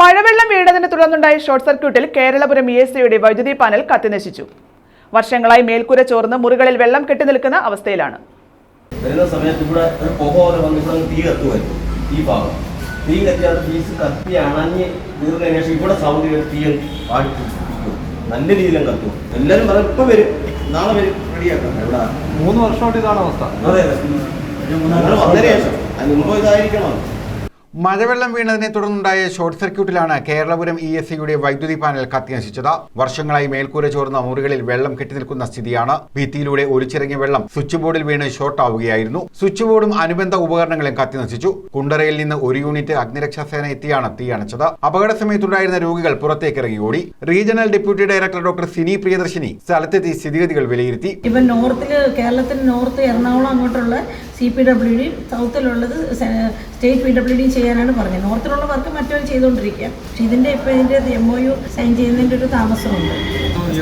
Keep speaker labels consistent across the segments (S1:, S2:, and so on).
S1: മഴവെള്ളം വീണതിനെ തുടർന്നുണ്ടായ ഷോർട്ട് സർക്യൂട്ടിൽ കേരളപുരം ഇ എസ് സിയുടെ വൈദ്യുതി പാനൽ കത്തിനശിച്ചു വർഷങ്ങളായി മേൽക്കൂര ചോർന്ന് മുറികളിൽ വെള്ളം കെട്ടി നിൽക്കുന്ന അവസ്ഥയിലാണ്.
S2: വരുന്ന സമയത്ത് ഇവിടെ ഒരു പുക പോലെ വന്ന് ഇവിടെ തീ കത്തുമായിരുന്നു. ഈ ഭാഗം. തീ കത്തിയാൽ പീസ് കത്തി അണഞ്ഞ് തീർന്നതിന് ശേഷം ഇവിടെ സൗണ്ട് തീ പാടിക്കും നല്ല രീതിയിലും കത്തും. എല്ലാവരും പറയും ഇപ്പം വരും. നാളെ വരും. റെഡിയാക്കാം. എവിടെ
S3: മൂന്ന് വർഷമായിട്ട് ഇതാണ് അവസ്ഥ.
S2: അതെ അതെ. ഞങ്ങൾ വന്നതിന് ശേഷം. അതിന് മുമ്പ് ഇതായിരിക്കണം.
S4: മഴവെള്ളം വീണതിനെ തുടർന്നുണ്ടായ ഷോർട്ട് സർക്യൂട്ടിലാണ് കേരളപുരം ഇ എസ് സിയുടെ വൈദ്യുതി പാനൽ കത്തിനശിച്ചത്. വർഷങ്ങളായി മേൽക്കൂര ചോർന്ന മുറികളിൽ വെള്ളം കെട്ടിനിൽക്കുന്ന സ്ഥിതിയാണ്. ഭിത്തിയിലൂടെ ഒലിച്ചിറങ്ങിയ വെള്ളം സ്വിച്ച് ബോർഡിൽ വീണ് ഷോർട്ട് ആവുകയായിരുന്നു സ്വിച്ച് ബോർഡും അനുബന്ധ ഉപകരണങ്ങളും കത്തിനശിച്ചു. കുണ്ടറയിൽ നിന്ന് ഒരു യൂണിറ്റ് അഗ്നിരക്ഷാ സേന എത്തിയാണ് തീ അണച്ചത് അപകട സമയത്തുണ്ടായിരുന്ന രോഗികൾ പുറത്തേക്ക് ഇറങ്ങി ഓടി. Regional deputy director doctor Sini Priyadarshini സ്ഥലത്തെത്തി സ്ഥിതിഗതികൾ വിലയിരുത്തി.
S5: ഇപ്പൊ നോർത്തിൽ കേരളത്തിൽ നോർത്ത് എറണാകുളം അങ്ങോട്ടുള്ള സി പി ഡബ്ല്യു ഡി സൗത്തിലുള്ളത് സ്റ്റേറ്റ് പി ഡബ്ല്യു ഡി ചെയ്യാനാണ് പറഞ്ഞത്. നോർത്തിലുള്ള വർക്ക് മറ്റൊരു ചെയ്തുകൊണ്ടിരിക്കുക പക്ഷെ ഇതിന്റെ ഇപ്പോൾ ഇതിന്റെ എം ഒ യു സൈൻ ചെയ്യുന്നതിന്റെ ഒരു താമസമുണ്ട്.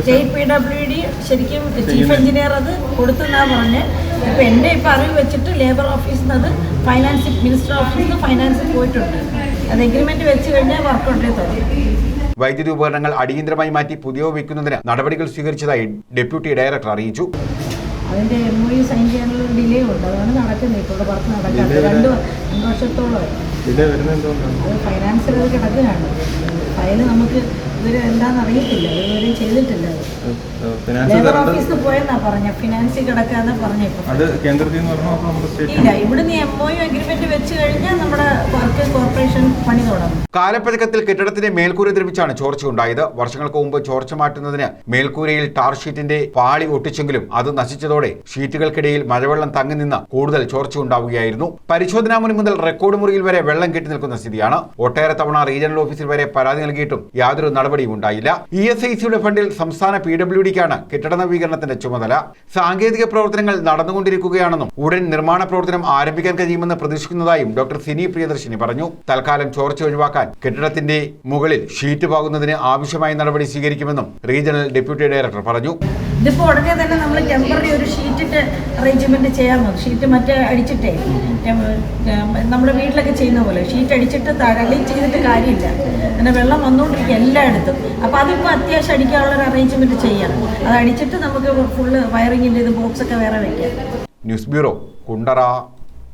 S5: സ്റ്റേറ്റ് പി ഡബ്ല്യു ഡി ശരിക്കും ചീഫ് എഞ്ചിനീയർ അത് കൊടുത്തെന്നാണ് പറഞ്ഞത് ഇപ്പം എന്റെ ഇപ്പോൾ അറിവ് വെച്ചിട്ട് ലേബർ ഓഫീസിൽ നിന്ന് അത് ഫൈനാൻസ് മിനിസ്റ്റർ ഓഫീസിൽ നിന്ന് ഫൈനാൻസിൽ പോയിട്ടുണ്ട്. അത് എഗ്രിമെന്റ് വെച്ച് കഴിഞ്ഞാൽ വർക്ക് ഉണ്ടേ തുടങ്ങി
S4: വൈദ്യുതി ഉപകരണങ്ങൾ അടിയന്തരമായി മാറ്റി പുതിയ വയ്ക്കുന്നതിന് നടപടികൾ സ്വീകരിച്ചതായി ഡെപ്യൂട്ടി ഡയറക്ടർ അറിയിച്ചു.
S5: അതിന്റെ എം ഒ യു സൈൻ ചെയ്യാനുള്ള ഡിലേ ഉണ്ട്. അതാണ് നടക്കുന്നത്. ഇപ്പോൾ വർക്ക് നടക്കാത്തത്. രണ്ട് രണ്ട് വർഷത്തോളമായി.
S3: എന്തുകൊണ്ടാണ്?
S5: അത് ഫൈനാൻസിൽ അത് കിടക്കുകയാണ്. ഫയൽ നമുക്ക് ഇതുവരെ എന്താണെന്ന് അറിയത്തില്ല ഇതുവരെ ചെയ്തിട്ടില്ല
S3: ഫിനാൻസ്
S5: ലേബർ
S3: തരേണ്ടത്
S5: ഓഫീസിൽ പോയെന്നാ പറഞ്ഞ. ഫിനാൻസിൽ കിടക്കാന്ന് പറഞ്ഞ
S3: അത് കേന്ദ്രത്തിൽ നിന്ന് പറഞ്ഞോ നമ്മുടെ
S5: ഇല്ല
S3: സ്റ്റേറ്റ്
S5: ഇവിടുന്ന് എം ഒ യു അഗ്രിമെന്റ് വെച്ച് കഴിഞ്ഞാൽ നമ്മുടെ വർക്ക് കോർപ്പറേഷൻ പണി തുടങ്ങും.
S4: കാലപ്പഴക്കത്തിൽ കെട്ടിടത്തിന്റെ മേൽക്കൂര ദ്രവിച്ചാണ് ചോർച്ചയുണ്ടായത് വർഷങ്ങൾക്ക് മുമ്പ് ചോർച്ച മാറ്റുന്നതിന് മേൽക്കൂരയിൽ ടാർ ഷീറ്റിന്റെ പാളി ഒട്ടിച്ചെങ്കിലും അത് നശിച്ചതോടെ ഷീറ്റുകൾക്കിടയിൽ മഴവെള്ളം തങ്ങി നിന്ന് കൂടുതൽ ചോർച്ച ഉണ്ടാവുകയായിരുന്നു. പരിശോധനാ മുറി മുതൽ റെക്കോർഡ് മുറിയിൽ വരെ വെള്ളം കെട്ടി നിൽക്കുന്ന സ്ഥിതിയാണ്. ഒട്ടേറെ തവണ റീജിയണൽ ഓഫീസിൽ വരെ പരാതി നൽകിയിട്ടും യാതൊരു നടപടിയും ഉണ്ടായില്ല ഇ എസ് ഐ സിയുടെ ഫണ്ടിൽ സംസ്ഥാന പി ഡബ്ല്യു ഡിക്കാണ് കെട്ടിട നവീകരണത്തിന്റെ ചുമതല. സാങ്കേതിക പ്രവർത്തനങ്ങൾ നടന്നുകൊണ്ടിരിക്കുകയാണെന്നും ഉടൻ നിർമ്മാണ പ്രവർത്തനം ആരംഭിക്കാൻ കഴിയുമെന്ന് പ്രതീക്ഷിക്കുന്നതായും ഡോക്ടർ സിനി പ്രിയദർശിനി പറഞ്ഞു. തൽക്കാലം ചോർച്ച ഒഴിവാക്കാൻ കെട്ടിടത്തിന്റെ മുകളിൽ ഷീറ്റ് പാകുന്നതിന് ആവശ്യമായ നടപടി സ്വീകരിക്കുമെന്നും റീജിയണൽ ഡെപ്യൂട്ടി ഡയറക്ടർ പറഞ്ഞു.
S5: ഇതിപ്പോൾ ഉടനെ തന്നെ നമ്മൾ ടെമ്പററി ഒരു ഷീറ്റിട്ട് അറേഞ്ച്മെന്റ് ചെയ്യാൻ ഷീറ്റ് മറ്റേ അടിച്ചിട്ടേ നമ്മുടെ വീട്ടിലൊക്കെ ചെയ്യുന്ന പോലെ ഷീറ്റ് അടിച്ചിട്ട് തരളി ചെയ്തിട്ട് കാര്യമില്ല. അങ്ങനെ വെള്ളം വന്നുകൊണ്ടിരിക്കുക എല്ലായിടത്തും. അപ്പോൾ അതിപ്പോൾ അത്യാവശ്യം അടിക്കാനുള്ള ഒരു അറേഞ്ച്മെന്റ് ചെയ്യണം. അത് അടിച്ചിട്ട് നമുക്ക് ഫുള്ള് വയറിങ്ങിന്റെ ഇത് ബോക്സൊക്കെ വേറെ വെക്കാം.
S4: News bureau Kundara.